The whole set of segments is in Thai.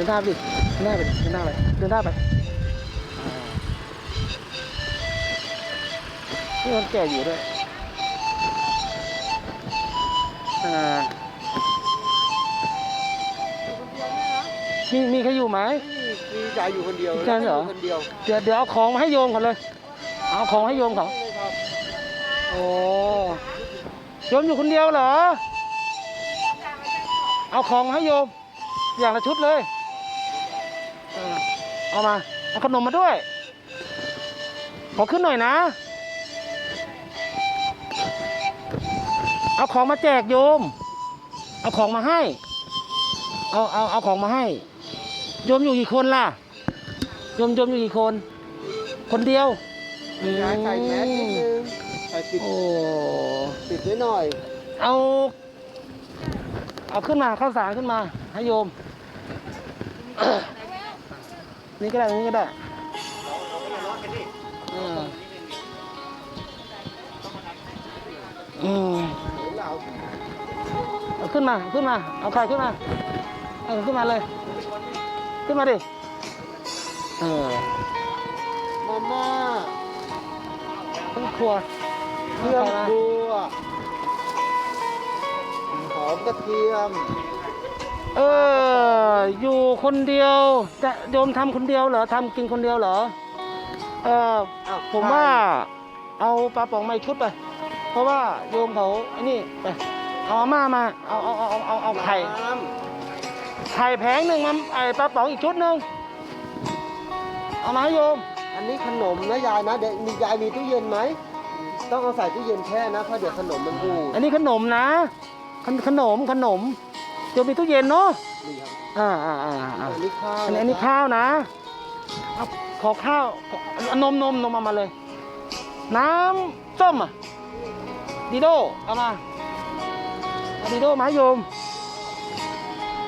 ดินหน้าไปดิเดินหน้าไปดิเดินหน้าไปเดินหน้าไปอ่านี่คนแก่อยู่ด้วยอ่ามีมีใครอยู่ไหมมียายอยู่คนเดียวใช่เหรอยู่คนเดียวเดี๋ยวเดี๋ยวเอาของมาให้โยมเขาเลย เอาของให้โยมเขาเลยครับโอ้โยมอยู่คนเดียวเหรอ เอาของมาให้โยม อย่างละชุดเลยเออ เอามาเอาขนมมาด้วย ขอขึ้นหน่อยนะ เอาของมาแจกโยม เอาของมาให้ เอาเอาเอาของมาให้ โยมอยู่กี่คนล่ะ โยมโยมอยู่กี่คน คนเดียวอืมยายใส่แมสนิดนึงใส่ปิดโอ้ปิดไว้หน่อย เอา เอาขึ้นมาข้าวสารขึ้นมาให้โยม นี่ก็ได้นี่ก็ได้อืมอืมเห็นเราเอาขึ้นมาขึ้นมา เอาไข่ขึ้นมาเอาขึ้นมาเลย ขึ้นมาดิเออมาม่าขึ้นครัวเครื่องครัวหอมกระเทียม เออ อยู่คนเดียวจะโยมทำคนเดียวเหรอทำกินคนเดียวเหรอ เอออ้าวผมว่าเอาปลาป๋องมาอีกชุดไป เพราะว่าโยมเขาไอ้นี่ไปเอาอาม่ามาเอาเอาเอาเอาเอาไข่น้ไข่แผงหนึ่งมาไอปลาป๋องอีกชุดหนึ่งเอามาให้โยมำอันนี้ขนมนะยายนะเดี๋ยวมียายมีตู้เย็นไหม ต้องเอาใส่ตู้เย็นแช่นะเพราะเดี๋ยวขนมมันบูดอันนี้ขนมนะ ขนขนมขนม โยมมีตู้เย็นเนาะนี่ครับอ่าอ่าอ่าอ่าอันนี้ข้าวอันนี้อันนี้ข้าวนะเอาขอข้าวขอเอานมนมนมเอามาเลย น้ำส้มอะดีโดเอามาเอาดีโดมาให้โยม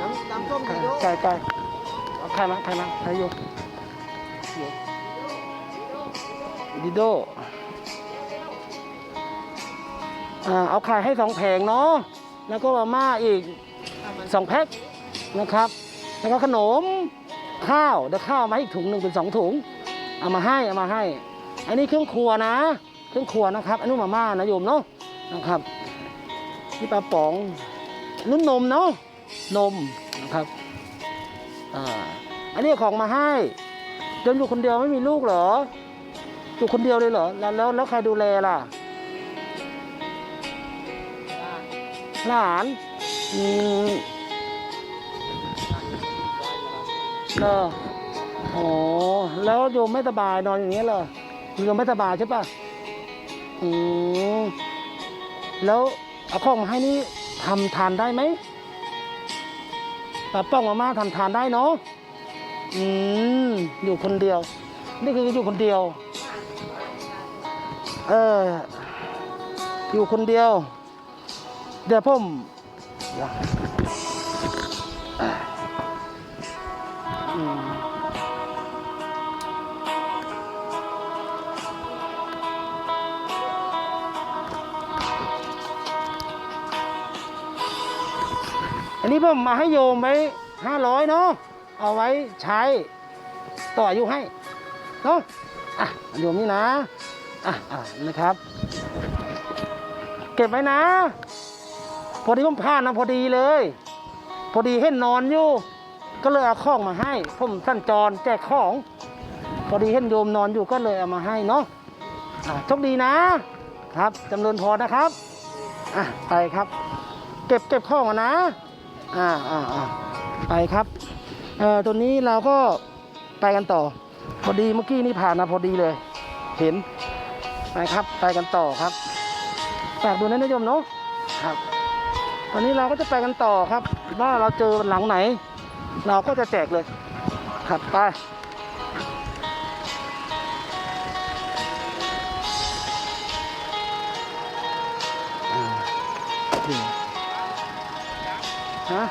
น้ำน้ำส้มดีโดไก่ไก่เอาไข่มาไข่มาไข่โยมดีโดอ่าเอาไข่ให้สองแผงเนาะแล้วก็มาม่าอีก สองแพ็คนะครับ แล้วก็ขนมข้าวเดี๋ยวข้าวมาอีกถุงหนึ่งเป็นสองถุง เอามาให้เอามาให้ อันนี้เครื่องครัวนะ เครื่องครัวนะครับ อันนู้นมาม่านะโยมเนาะนะครับนี่ปลาป๋องนุ่นนมเนาะนมนะครับอ่าอันนี้ของมาให้โยมอยู่คนเดียวไม่มีลูกเหรออยู่คนเดียวเลยเหรอแล้วแล้วแล้วใครดูแลล่ะ หลานอืม เหรอโอ้แล้วโยมไม่สบายนอนอย่างเงี้ยเหรอโยมไม่สบายใช่ปะอืมแล้วเอาของมาให้นี่ทำทานได้ไหมปลาป้องมาม่าทำทานได้เนาะอืมอยู่คนเดียว นี่คืออยู่คนเดียว เออ อยู่คนเดียว เดี๋ยวผม อันนี้ผมมาให้โยมไว้ห้าร้อยเนาะเอาไว้ใช้ต่ออายุให้เนาะอะโยมนี่นะอะอะนะครับ เก็บไว้นะ พอดีผมผ่านนะพอดีเลย พอดีเห็นนอนอยู่ ก็เลยเอาของมาให้ ผมสั้นจรแจกของ พอดีเห็นโยมนอนอยู่ก็เลยเอามาให้เนาะอะโชคดีนะ ครับจำนวนพอนะครับอะไปครับ เก็บเก็บข้องมานะ อ่าอ่าอ่าไปครับเอ่อตัวนี้เราก็ไปกันต่อ พอดีเมื่อกี้นี่ผ่านมาพอดีเลย เห็นไปครับไปกันต่อครับฝากดูนะนายโยมเนาะครับ ตอนนี้เราก็จะไปกันต่อครับ ว่าเราเจอหลังไหน เราก็จะแจกเลยครับไป ฮะ